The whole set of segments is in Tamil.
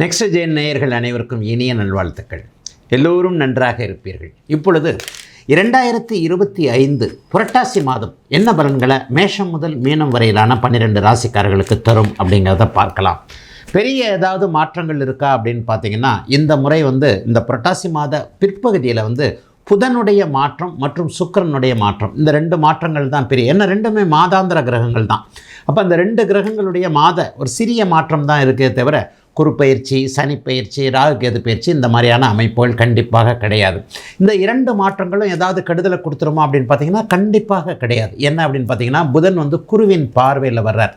நெக்ஸ்ட் ஜெயின் நேயர்கள் அனைவருக்கும் இனிய நல்வாழ்த்துக்கள். எல்லோரும் நன்றாக இருப்பீர்கள். இப்பொழுது இரண்டாயிரத்தி இருபத்தி ஐந்து புரட்டாசி மாதம் என்ன பலன்களை மேஷம் முதல் மீனம் வரையிலான பன்னிரெண்டு ராசிக்காரர்களுக்கு தரும் அப்படிங்கிறத பார்க்கலாம். பெரிய ஏதாவது மாற்றங்கள் இருக்கா அப்படின்னு பார்த்தீங்கன்னா இந்த முறை வந்து இந்த புரட்டாசி மாத பிற்பகுதியில் வந்து புதனுடைய மாற்றம் மற்றும் சுக்கிரனுடைய மாற்றம். இந்த ரெண்டு மாற்றங்கள் தான் பெரிய. என்ன ரெண்டுமே மாதாந்திர கிரகங்கள் தான். அப்போ அந்த ரெண்டு கிரகங்களுடைய மாத ஒரு சிறிய மாற்றம் தான் இருக்கே தவிர குறுப்பயிற்சி சனிப்பயிற்சி பயிற்சி ராகு கேது பயிற்சி இந்த மாதிரியான அமைப்புகள் கண்டிப்பாக கிடையாது. இந்த இரண்டு மாற்றங்களும் ஏதாவது கெடுதலை கொடுத்துருமா அப்படின்னு பார்த்தீங்கன்னா கண்டிப்பாக கிடையாது. என்ன அப்படின்னு பார்த்தீங்கன்னா புதன் வந்து குருவின் பார்வையில் வர்றார்.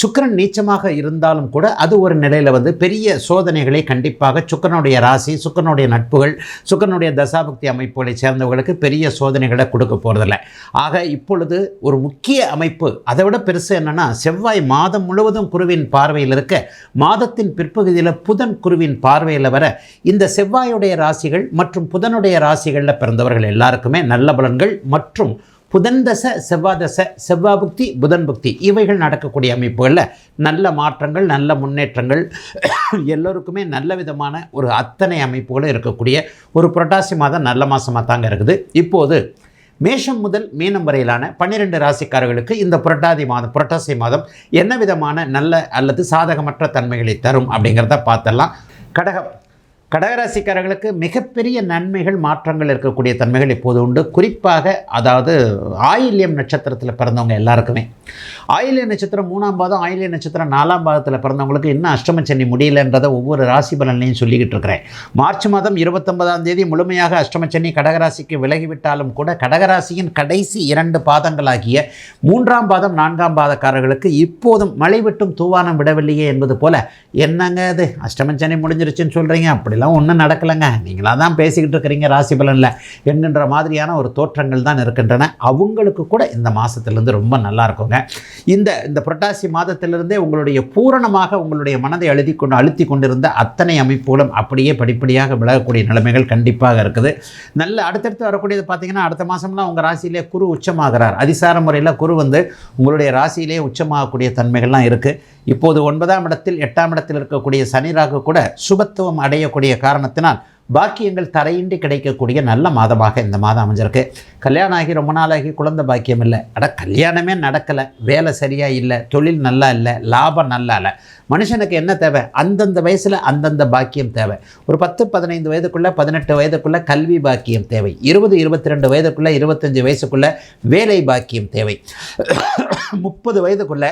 சுக்கிரன் நீச்சமாக இருந்தாலும் கூட அது ஒரு நிலையில் வந்து பெரிய சோதனைகளை கண்டிப்பாக சுக்கரனுடைய ராசி சுக்கரனுடைய நட்புகள் சுக்கரனுடைய தசாபக்தி அமைப்புகளை சேர்ந்தவர்களுக்கு பெரிய சோதனைகளை கொடுக்க போகிறதில்ல ஆக இப்பொழுது ஒரு முக்கிய அமைப்பு அதை விட பெருசு என்னென்னா செவ்வாய் மாதம் முழுவதும் குருவின் பார்வையில் இருக்க மாதத்தின் பிற்பு பகுதியில் புதன் குருவின் பார்வையில் வர இந்த செவ்வாயுடைய ராசிகள் மற்றும் புதனுடைய ராசிகளில் பிறந்தவர்கள் எல்லாருக்குமே நல்ல பலன்கள் மற்றும் புதன் தசை செவ்வாய் தசை செவ்வாய் புக்தி புதன் புக்தி இவைகள் நடக்கக்கூடிய அமைப்புகளில் நல்ல மாற்றங்கள் நல்ல முன்னேற்றங்கள் எல்லோருக்குமே நல்ல விதமான ஒரு அத்தனை அமைப்புகளும் இருக்கக்கூடிய ஒரு புரட்டாசி மாதம் நல்ல மாதமாக தாங்க இருக்குது. இப்போது மேஷம் முதல் மீனம் வரையிலான பன்னிரெண்டு ராசிக்காரர்களுக்கு இந்த புரட்டாதி மாதம் புரட்டாசி மாதம் என்ன விதமான நல்ல அல்லது சாதகமற்ற தன்மைகளை தரும் அப்படிங்கிறத பார்த்தலாம் கடகம். கடகராசிக்காரர்களுக்கு மிகப்பெரிய நன்மைகள் மாற்றங்கள் இருக்கக்கூடிய தன்மைகள் இப்போது உண்டு. குறிப்பாக அதாவது ஆயில்யம் நட்சத்திரத்தில் பிறந்தவங்க எல்லாருக்குமே. ஆயில்ய நட்சத்திரம் மூணாம் பாதம் ஆயில்ய நட்சத்திரம் நாலாம் பாதத்தில் பிறந்தவங்களுக்கு இன்னும் அஷ்டம சனி முடியலன்றதை ஒவ்வொரு ராசி பலன்லையும் சொல்லிக்கிட்டு இருக்கிறேன். மார்ச் மாதம் இருபத்தொன்பதாம் தேதி முழுமையாக அஷ்டம சனி கடகராசிக்கு விலகிவிட்டாலும் கூட கடகராசியின் கடைசி இரண்டு பாதங்களாகிய மூன்றாம் பாதம் நான்காம் பாதக்காரர்களுக்கு இப்போதும் மழை விட்டும் தூவானம் விடவில்லையே என்பது போல என்னங்க அது அஷ்டம சனி முடிஞ்சிருச்சுன்னு சொல்கிறீங்க அப்படிலாம் ஒன்றும் நடக்கலைங்க. நீங்களாக தான் பேசிக்கிட்டு இருக்கிறீங்க ராசி பலனில். என்கின்ற மாதிரியான ஒரு தோற்றங்கள் தான் இருக்கின்றன. அவங்களுக்கு கூட இந்த மாதத்துலேருந்து ரொம்ப நல்லா இருக்குங்க. இந்த இந்த புரட்டாசி மாதத்திலிருந்தே உங்களுடைய பூரணமாக உங்களுடைய மனதை அழுத்தி கொண்டு அழுத்தி கொண்டிருந்த அத்தனை அமைப்புகளும் அப்படியே படிப்படியாக விலகக்கூடிய நிலைமைகள் கண்டிப்பாக இருக்குது. நல்ல அடுத்தடுத்து வரக்கூடியது பார்த்தீங்கன்னா அடுத்த மாதம்லாம் உங்கள் ராசியிலே குரு உச்சமாகிறார். அதிசார முறையில் குரு வந்து உங்களுடைய ராசியிலே உச்சமாகக்கூடிய தன்மைகள்லாம் இருக்குது இப்போது ஒன்பதாம் இடத்தில் எட்டாம் இடத்தில் இருக்கக்கூடிய சனி ராகு கூட சுபத்துவம் அடையக்கூடிய காரணத்தினால் பாக்கியங்கள் தரையின்றி கிடைக்கக்கூடிய நல்ல மாதமாக இந்த மாதம் அமைஞ்சிருக்கு. கல்யாணம் ஆகி ரொம்ப நாளாகி குழந்தை பாக்கியம் இல்லை. அட கல்யாணமே நடக்கலை. வேலை சரியாக இல்லை. தொழில் நல்லா இல்லை. லாபம் நல்லா இல்லை. மனுஷனுக்கு என்ன தேவை? அந்தந்த வயசில் அந்தந்த பாக்கியம் தேவை. ஒரு பத்து பதினைந்து வயதுக்குள்ளே பதினெட்டு வயதுக்குள்ளே கல்வி பாக்கியம் தேவை. இருபது இருபத்தி ரெண்டு வயதுக்குள்ளே இருபத்தஞ்சி வயசுக்குள்ளே வேலை பாக்கியம் தேவை. முப்பது வயதுக்குள்ளே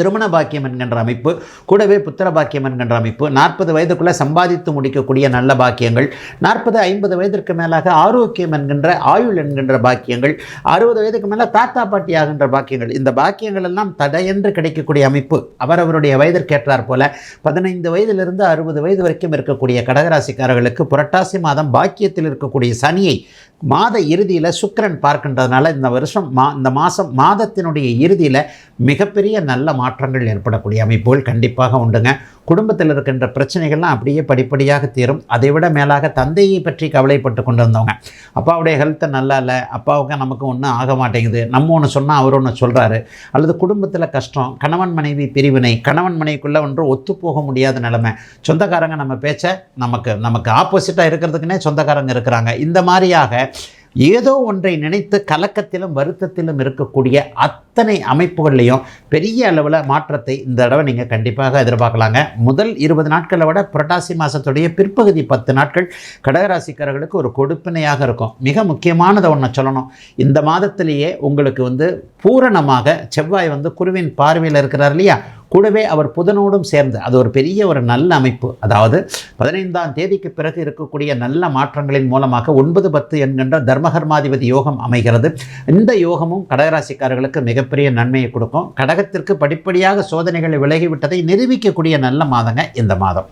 திருமண பாக்கியம் என்கின்ற அமைப்பு கூடவே புத்திர பாக்கியம் என்கின்ற அமைப்பு நாற்பது வயதுக்குள்ளே சம்பாதித்து முடிக்கக்கூடிய நல்ல பாக்கியங்கள் நாற்பது ஐம்பது வயதிற்கு மேலாக ஆரோக்கியம் என்கின்ற ஆயுள் என்கின்ற பாக்கியங்கள் அறுபது வயதுக்கு மேலே தாத்தா பாட்டி ஆகின்ற பாக்கியங்கள். இந்த பாக்கியங்கள் எல்லாம் தடையென்று கிடைக்கக்கூடிய அமைப்பு. அவரவருடைய வயதிற்கேற்றார் போல பதினைந்து வயதிலிருந்து அறுபது வயது வரைக்கும் இருக்கக்கூடிய கடகராசிக்காரர்களுக்கு புரட்டாசி மாதம் பாக்கியத்தில் இருக்கக்கூடிய சனியை மாத இறுதியில் சுக்கரன் பார்க்கின்றதுனால இந்த வருஷம் மா இந்த மாதம் மாதத்தினுடைய இறுதியில் மிகப்பெரிய நல்ல மாற்றங்கள் ஏற்படக்கூடிய அமைப்புகள் கண்டிப்பாக உண்டுங்க. குடும்பத்தில் இருக்கின்ற பிரச்சனைகள்லாம் அப்படியே படிப்படியாக தீரும். அதை விட மேலாக தந்தையை பற்றி கவலைப்பட்டு கொண்டு அப்பாவுடைய ஹெல்த்து நல்லா இல்லை. அப்பாவுக்கு நமக்கு ஒன்றும் ஆக மாட்டேங்குது. நம்ம ஒன்று சொன்னால் அவர் ஒன்று சொல்கிறாரு அல்லது குடும்பத்தில் கஷ்டம் கணவன் மனைவி பிரிவினை கணவன் மனைவிக்குள்ளே ஒன்று ஒத்துப்போக முடியாத நிலைமை. சொந்தக்காரங்க நம்ம பேச்ச நமக்கு நமக்கு ஆப்போசிட்டாக இருக்கிறதுக்குனே சொந்தக்காரங்க இருக்கிறாங்க. இந்த மாதிரியாக ஏதோ ஒன்றை நினைத்து கலக்கத்திலும் வருத்தத்திலும் இருக்கக்கூடிய அத்தனை அமைப்புகள்லையும் பெரிய அளவில் மாற்றத்தை இந்த தடவை நீங்கள் கண்டிப்பாக எதிர்பார்க்கலாங்க. முதல் இருபது நாட்களை விட புரட்டாசி மாதத்துடைய பிற்பகுதி பத்து நாட்கள் கடகராசிக்காரர்களுக்கு ஒரு கொடுப்பினையாக இருக்கும். மிக முக்கியமானதை ஒன்று சொல்லணும். இந்த மாதத்திலேயே உங்களுக்கு வந்து பூரணமாக செவ்வாய் வந்து குருவின் பார்வையில் இருக்கிறார் இல்லையா? கூடவே அவர் புதனோடும் சேர்ந்து அது ஒரு பெரிய ஒரு நல்ல அமைப்பு. அதாவது பதினைந்தாம் தேதிக்கு பிறகு இருக்கக்கூடிய நல்ல மாற்றங்களின் மூலமாக ஒன்பது பத்து என்கின்ற தர்மகர்மாதிபதி யோகம் அமைகிறது. இந்த யோகமும் கடகராசிக்காரர்களுக்கு மிகப்பெரிய நன்மையை கொடுக்கும். கடகத்திற்கு படிப்படியாக சோதனைகளை விலகிவிட்டதை நிரூபிக்கக்கூடிய நல்ல மாதங்க இந்த மாதம்.